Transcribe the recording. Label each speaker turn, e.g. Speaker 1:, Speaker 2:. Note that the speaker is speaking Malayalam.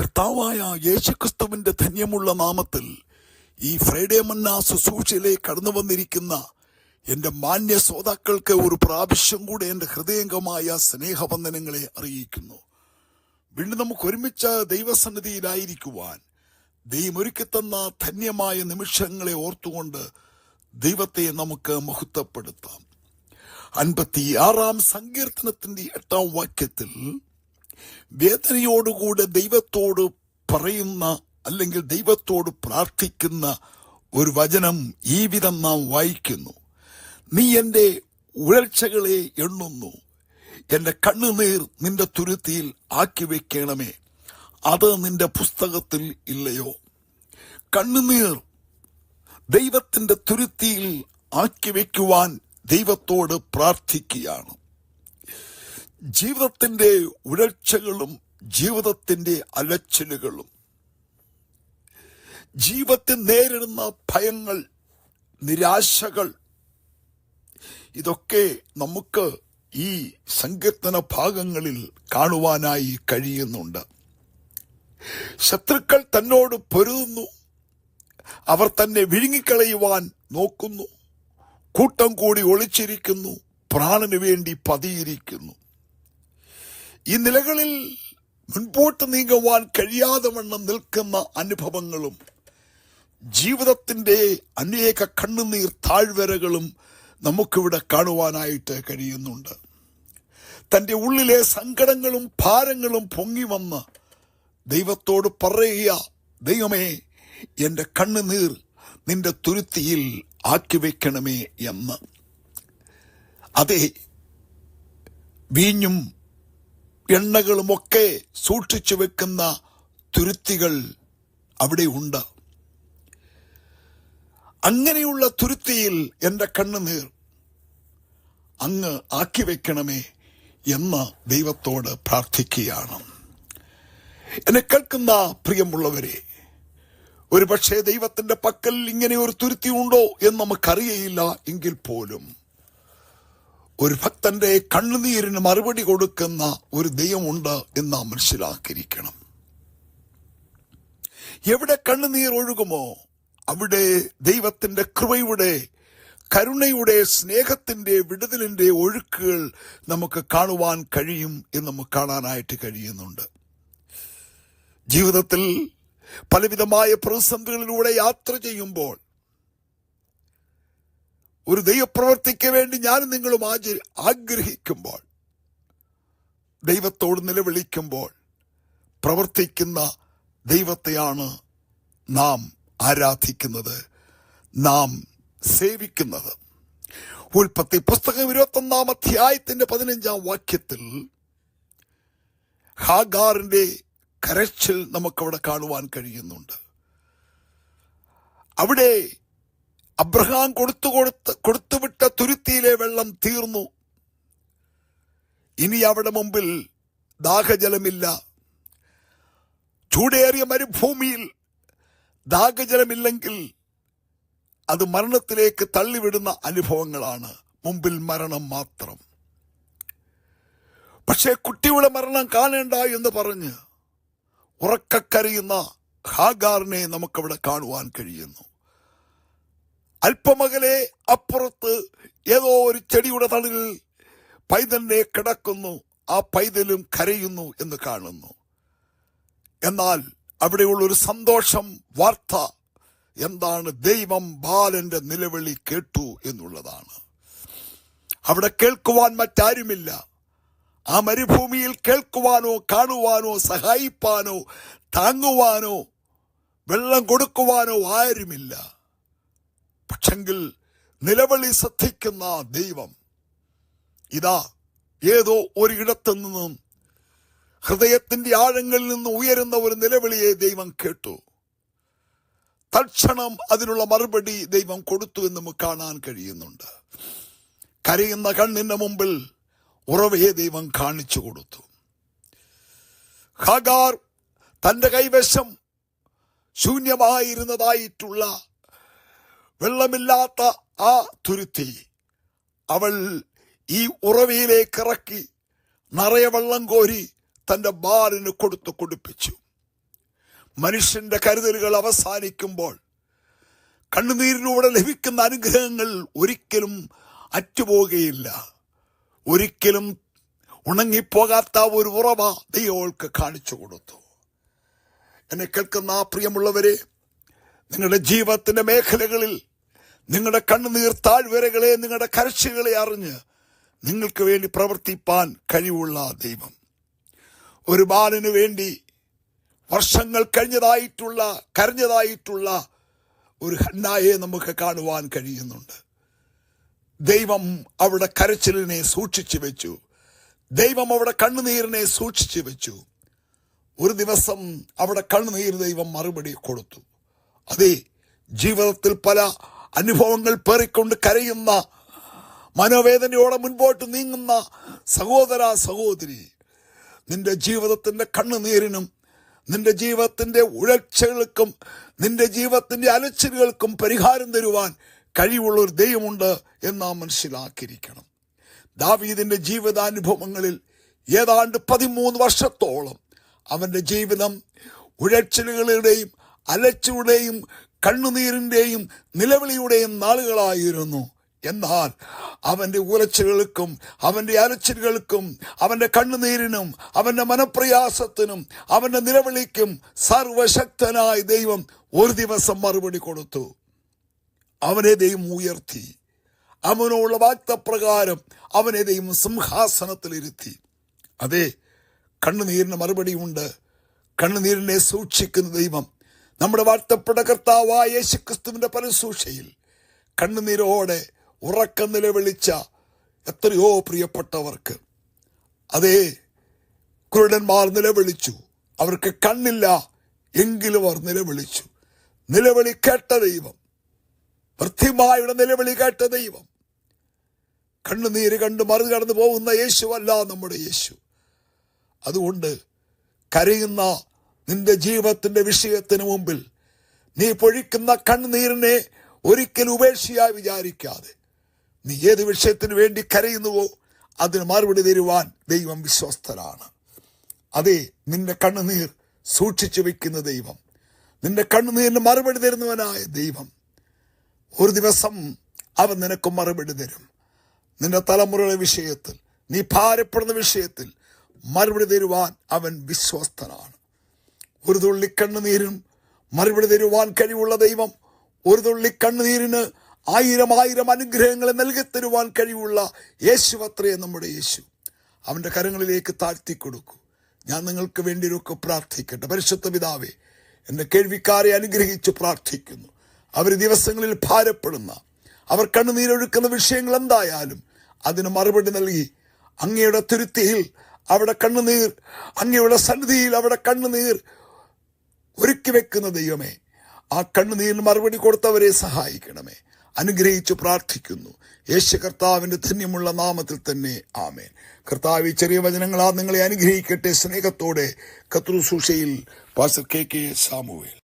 Speaker 1: കർത്താവായ യേശുക്രിസ്തുവിന്റെ ധന്യമുള്ള നാമത്തിൽ ഈ ഫ്രൈഡേ മന്നാ ശുശ്രൂഷയിലേക്ക് കടന്നു വന്നിരിക്കുന്ന എന്റെ മാന്യ ശ്രോതാക്കൾക്ക് ഒരു പ്രാവശ്യം കൂടെ എന്റെ ഹൃദയംഗമായ സ്നേഹവന്ദനങ്ങളെ അറിയിക്കുന്നു. വീണ്ടും നമുക്ക് ഒരുമിച്ച് ദൈവസന്നിധിയിലായിരിക്കുവാൻ ദൈവം ഒരുക്കി തന്ന ധന്യമായ നിമിഷങ്ങളെ ഓർത്തുകൊണ്ട് ദൈവത്തെ നമുക്ക് മഹത്വപ്പെടുത്താം. അൻപത്തി ആറാം സങ്കീർത്തനത്തിന്റെ എട്ടാം വാക്യത്തിൽ വേദനയോടുകൂടെ ദൈവത്തോട് പറയുന്ന അല്ലെങ്കിൽ ദൈവത്തോട് പ്രാർത്ഥിക്കുന്ന ഒരു വചനം ഈ വിധം നാം വായിക്കുന്നു. നീ എന്റെ ഉഴർച്ചകളെ എണ്ണുന്നു. എന്റെ കണ്ണുനീർ നിന്റെ തുരുത്തിയിൽ ആക്കി വെക്കണമേ. അത് നിന്റെ പുസ്തകത്തിൽ ഇല്ലയോ? കണ്ണുനീർ ദൈവത്തിന്റെ തുരുത്തിയിൽ ആക്കി വെക്കുവാൻ ദൈവത്തോട് പ്രാർത്ഥിക്കുകയാണ്. ജീവിതത്തിന്റെ ഉഴച്ചകളും ജീവിതത്തിന്റെ അലച്ചിലുകളും. ജീവിതത്തിൽ നേരിടുന്ന ഭയങ്ങൾ നിരാശകൾ ഇതൊക്കെ നമുക്ക് ഈ സങ്കീർത്തന ഭാഗങ്ങളിൽ കാണുവാനായി കഴിയുന്നുണ്ട്. ശത്രുക്കൾ തന്നോട് പൊരുതുന്നു. അവർ തന്നെ വിഴുങ്ങിക്കളയുവാൻ നോക്കുന്നു. കൂട്ടം കൂടി ഒളിച്ചിരിക്കുന്നു. പ്രാണന് വേണ്ടി പതിയിരിക്കുന്നു. ഈ നിലകളിൽ മുൻപോട്ട് നീങ്ങുവാൻ കഴിയാതെ വണ്ണം നിൽക്കുന്ന അനുഭവങ്ങളും ജീവിതത്തിന്റെ അനേക കണ്ണുനീർ താഴ്വരകളും നമുക്കിവിടെ കാണുവാനായിട്ട് കഴിയുന്നുണ്ട്. തന്റെ ഉള്ളിലെ സങ്കടങ്ങളും ഭാരങ്ങളും പൊങ്ങി വന്ന് ദൈവത്തോട് പറയുക ദൈവമേ എന്റെ കണ്ണുനീർ നിന്റെ തുരുത്തിയിൽ ആക്കി വയ്ക്കണമേ എന്ന്. അതെ വീഞ്ഞും എണ്ണകളുമൊക്കെ സൂക്ഷിച്ചു വെക്കുന്ന തുരുത്തികൾ അവിടെ ഉണ്ട്. അങ്ങനെയുള്ള തുരുത്തിയിൽ എന്റെ കണ്ണുനീർ അങ്ങ് ആക്കി വെക്കണമേ എന്ന് ദൈവത്തോട് പ്രാർത്ഥിക്കുകയാണ്. എന്നെ കേൾക്കുന്ന പ്രിയമുള്ളവരെ ഒരു പക്ഷേ ദൈവത്തിന്റെ പക്കൽ ഇങ്ങനെ ഒരു തുരുത്തി ഉണ്ടോ എന്ന് നമുക്കറിയയില്ല എങ്കിൽ പോലും. ഒരു ഭക്തന്റെ കണ്ണുനീരിന് മറുപടി കൊടുക്കുന്ന ഒരു ദൈവമുണ്ട് എന്ന് നാം മനസ്സിലാക്കിയിരിക്കണം. എവിടെ കണ്ണുനീർ ഒഴുകുമോ അവിടെ ദൈവത്തിന്റെ കൃപയുടെ കരുണയുടെ സ്നേഹത്തിന്റെ വിടുതലിന്റെ ഒഴുക്കുകൾ നമുക്ക് കാണുവാൻ കഴിയും എന്ന് നമുക്ക് കാണാനായിട്ട് കഴിയുന്നുണ്ട്. ജീവിതത്തിൽ പലവിധമായ പ്രതിസന്ധികളിലൂടെ യാത്ര ചെയ്യുമ്പോൾ ഒരു ദൈവപ്രവർത്തിക്ക് വേണ്ടി ഞാനും നിങ്ങളും ആഗ്രഹിക്കുമ്പോൾ ദൈവത്തോട് നിലവിളിക്കുമ്പോൾ പ്രവർത്തിക്കുന്ന ദൈവത്തെയാണ് നാം ആരാധിക്കുന്നത് നാം സേവിക്കുന്നത്. ഉൽപ്പത്തി പുസ്തകം ഇരുപത്തൊന്നാം അധ്യായത്തിന്റെ പതിനഞ്ചാം വാക്യത്തിൽ ഹാഗാറിന്റെ കരച്ചിൽ നമുക്കവിടെ കാണുവാൻ കഴിയുന്നുണ്ട്. അവിടെ അബ്രഹാം കൊടുത്തു കൊടുത്ത് കൊടുത്തുവിട്ട തുരുത്തിയിലെ വെള്ളം തീർന്നു. ഇനി അവിടെ മുമ്പിൽ ദാഹജലമില്ല. ചൂടേറിയ മരുഭൂമിയിൽ ദാഹജലമില്ലെങ്കിൽ അത് മരണത്തിലേക്ക് തള്ളിവിടുന്ന അനുഭവങ്ങളാണ്. മുമ്പിൽ മരണം മാത്രം. പക്ഷേ കുട്ടിയുടെ മരണം കാണേണ്ട എന്ന് പറഞ്ഞ് ഉറക്കക്കരയുന്ന ഹാഗാറിനെ നമുക്കവിടെ കാണുവാൻ കഴിയുന്നു. അല്പമകലെ അപ്പുറത്ത് ഏതോ ഒരു ചെടിയുടെ തണലിൽ പൈതലിനെ കിടക്കുന്നു. ആ പൈതലും കരയുന്നു എന്ന് കാണുന്നു. എന്നാൽ അവിടെയുള്ള ഒരു സന്തോഷം വാർത്ത എന്താണ്? ദൈവം ബാലന്റെ നിലവിളി കേട്ടു എന്നുള്ളതാണ്. അവിടെ കേൾക്കുവാൻ മറ്റാരുമില്ല. ആ മരുഭൂമിയിൽ കേൾക്കുവാനോ കാണുവാനോ സഹായിപ്പാനോ താങ്ങുവാനോ വെള്ളം കൊടുക്കുവാനോ ആരുമില്ല. പക്ഷെങ്കിൽ നിലവിളി ശ്രദ്ധിക്കുന്ന ദൈവം ഇതാ ഏതോ ഒരിടത്തു നിന്നും ഹൃദയത്തിന്റെ ആഴങ്ങളിൽ നിന്ന് ഉയരുന്ന ഒരു നിലവിളിയെ ദൈവം കേട്ടു. തൽക്ഷണം അതിനുള്ള മറുപടി ദൈവം കൊടുത്തു എന്ന് നമുക്ക് കാണാൻ കഴിയുന്നുണ്ട്. കരയുന്ന കണ്ണിന്റെ മുമ്പിൽ ഉറവയെ ദൈവം കാണിച്ചു കൊടുത്തു. ഹാഗാർ തന്റെ കൈവശം ശൂന്യമായിരുന്നതായിട്ടുള്ള വെള്ളമില്ലാത്ത ആ തുരുത്തി അവൾ ഈ ഉറവയിലേക്ക് ഇറക്കി നിറയെ വെള്ളം കോരി തന്റെ ബാലിന് കൊടുത്തു കുടിപ്പിച്ചു. മനുഷ്യന്റെ കരുതലുകൾ അവസാനിക്കുമ്പോൾ കണ്ണുനീരിലൂടെ ലഭിക്കുന്ന അനുഗ്രഹങ്ങൾ ഒരിക്കലും അറ്റുപോകുകയില്ല ഒരിക്കലും ഉണങ്ങിപ്പോകാത്ത ഒരു ഉറവ ദൈവൾക്ക് കാണിച്ചു കൊടുത്തു. എന്നെ കേൾക്കുന്ന ആ പ്രിയമുള്ളവരെ നിങ്ങളുടെ ജീവിതത്തിന്റെ മേഖലകളിൽ നിങ്ങളുടെ കണ്ണുനീർ താഴ്വരകളെ നിങ്ങളുടെ കരച്ചിലുകളെ അറിഞ്ഞ് നിങ്ങൾക്ക് വേണ്ടി പ്രവർത്തിപ്പാൻ കഴിവുള്ള ദൈവം. ഒരു ബാലിനു വേണ്ടി വർഷങ്ങൾ കഴിഞ്ഞതായിട്ടുള്ള കരഞ്ഞതായിട്ടുള്ള ഒരു ഹന്നായെ നമുക്ക് കാണുവാൻ കഴിയുന്നുണ്ട്. ദൈവം അവിടെ കരച്ചിലിനെ സൂക്ഷിച്ചു വെച്ചു. ദൈവം അവിടെ കണ്ണുനീരിനെ സൂക്ഷിച്ചു വെച്ചു. ഒരു ദിവസം അവിടെ കണ്ണുനീർ ദൈവം മറുപടി കൊടുത്തു. അതെ ജീവിതത്തിൽ പല അനുഭവങ്ങൾ പേറിക്കൊണ്ട് കരയുന്ന മനോവേദനയോടെ മുൻപോട്ട് നീങ്ങുന്ന സഹോദര സഹോദരി നിന്റെ ജീവിതത്തിന്റെ കണ്ണുനീരിനും നിന്റെ ജീവിതത്തിന്റെ ഉഴച്ചകൾക്കും നിന്റെ ജീവിതത്തിന്റെ അലച്ചിലുകൾക്കും പരിഹാരം തരുവാൻ കഴിവുള്ള ഒരു ദൈവമുണ്ട് എന്ന് നാം മനസ്സിലാക്കിയിരിക്കണം. ദാവീദിന്റെ ജീവിതാനുഭവങ്ങളിൽ ഏതാണ്ട് പതിമൂന്ന് വർഷത്തോളം അവന്റെ ജീവിതം ഉഴച്ചിലുകളുടെയും അലച്ചുകളുടെയും കണ്ണുനീരിന്റെയും നിലവിളിയുടെയും നാളുകളായിരുന്നു. എന്നാൽ അവന്റെ ഉലച്ചുകൾക്കും അവന്റെ അലച്ചിലുകൾക്കും അവന്റെ കണ്ണുനീരിനും അവന്റെ മനപ്രയാസത്തിനും അവന്റെ നിലവിളിക്കും സർവശക്തനായ ദൈവം ഒരു ദിവസം മറുപടി കൊടുത്തു. അവനെ ദൈവം ഉയർത്തി. അവനുള്ള വാക്തപ്രകാരം അവനെ ദൈവം സിംഹാസനത്തിലിരുത്തി. അതെ കണ്ണുനീരിന് മറുപടിയുണ്ട്. കണ്ണുനീരിനെ സൂക്ഷിക്കുന്ന ദൈവം നമ്മുടെ വാഴ്ത്തപ്പെട്ട കർത്താവായ യേശുക്രിസ്തുവിന്റെ പരസൂക്ഷയിൽ കണ്ണുനീരോടെ ഉറക്കം നിലവിളിച്ച എത്രയോ പ്രിയപ്പെട്ടവർക്ക്. അതേ കുരുടന്മാർ നിലവിളിച്ചു. അവർക്ക് കണ്ണില്ല എങ്കിലും അവർ നിലവിളിച്ചു. നിലവിളി കേട്ട ദൈവം. വൃത്തിമായുടെ നിലവിളി കേട്ട ദൈവം. കണ്ണുനീര് കണ്ട് മറു കടന്നു പോകുന്ന യേശുവല്ല നമ്മുടെ യേശു. അതുകൊണ്ട് കരയുന്ന നിന്റെ ജീവിതത്തിന്റെ വിഷയത്തിന് മുമ്പിൽ നീ പൊഴിക്കുന്ന കണ്ണുനീരിനെ ഒരിക്കലും ഉപേക്ഷയായി വിചാരിക്കാതെ. നീ ഏത് വിഷയത്തിന് വേണ്ടി കരയുന്നുവോ അതിന് മറുപടി തരുവാൻ ദൈവം വിശ്വസ്തരാണ് അതെ നിന്റെ കണ്ണുനീർ സൂക്ഷിച്ചു വെക്കുന്ന ദൈവം. നിന്റെ കണ്ണുനീരിന് മറുപടി തരുന്നവനായ ദൈവം. ഒരു ദിവസം അവൻ നിനക്ക് മറുപടി തരും. നിന്റെ തലമുറയുടെ വിഷയത്തിൽ നീ ഭാരപ്പെടുന്ന വിഷയത്തിൽ മറുപടി തരുവാൻ അവൻ വിശ്വസ്തനാണ്. ഒരു തുള്ളി കണ്ണുനീരും മറുപടി തരുവാൻ കഴിവുള്ള ദൈവം ഒരു തുള്ളി കണ്ണുനീരിന് ആയിരം ആയിരം അനുഗ്രഹങ്ങളെ നൽകി തരുവാൻ കഴിവുള്ള യേശു അത്രേ നമ്മുടെ യേശു. അവന്റെ കരങ്ങളിലേക്ക് താഴ്ത്തി കൊടുക്കൂ. ഞാൻ നിങ്ങൾക്ക് വേണ്ടിയൊക്കെ പ്രാർത്ഥിക്കട്ടെ. പരിശുദ്ധ പിതാവേ എന്റെ കേൾവിക്കാരെ അനുഗ്രഹിച്ച് പ്രാർത്ഥിക്കുന്നു. അവർ ദിവസങ്ങളിൽ ഭാരപ്പെടുന്ന അവർ കണ്ണുനീരൊഴുക്കുന്ന വിഷയങ്ങൾ എന്തായാലും അതിന് മറുപടി നൽകി അങ്ങയുടെ തുരുത്തിയിൽ അവിടെ കണ്ണുനീർ അങ്ങയുടെ സന്നിധിയിൽ അവിടെ കണ്ണുനീർ ഒരുക്കി വെക്കുന്ന ദൈവമേ ആ കണ്ണുനീരിന് മറുപടി കൊടുത്തവരെ സഹായിക്കണമേ. അനുഗ്രഹിച്ചു പ്രാർത്ഥിക്കുന്നു. യേശു കർത്താവിന്റെ ധന്യമുള്ള നാമത്തിൽ തന്നെ ആമേൻ. കർത്താവ് ചെറിയ വചനങ്ങളാ നിങ്ങളെ അനുഗ്രഹിക്കട്ടെ. സ്നേഹത്തോടെ കത്രു സൂഷയിൽ പാസർ കെ കെ സാമുവേൽ.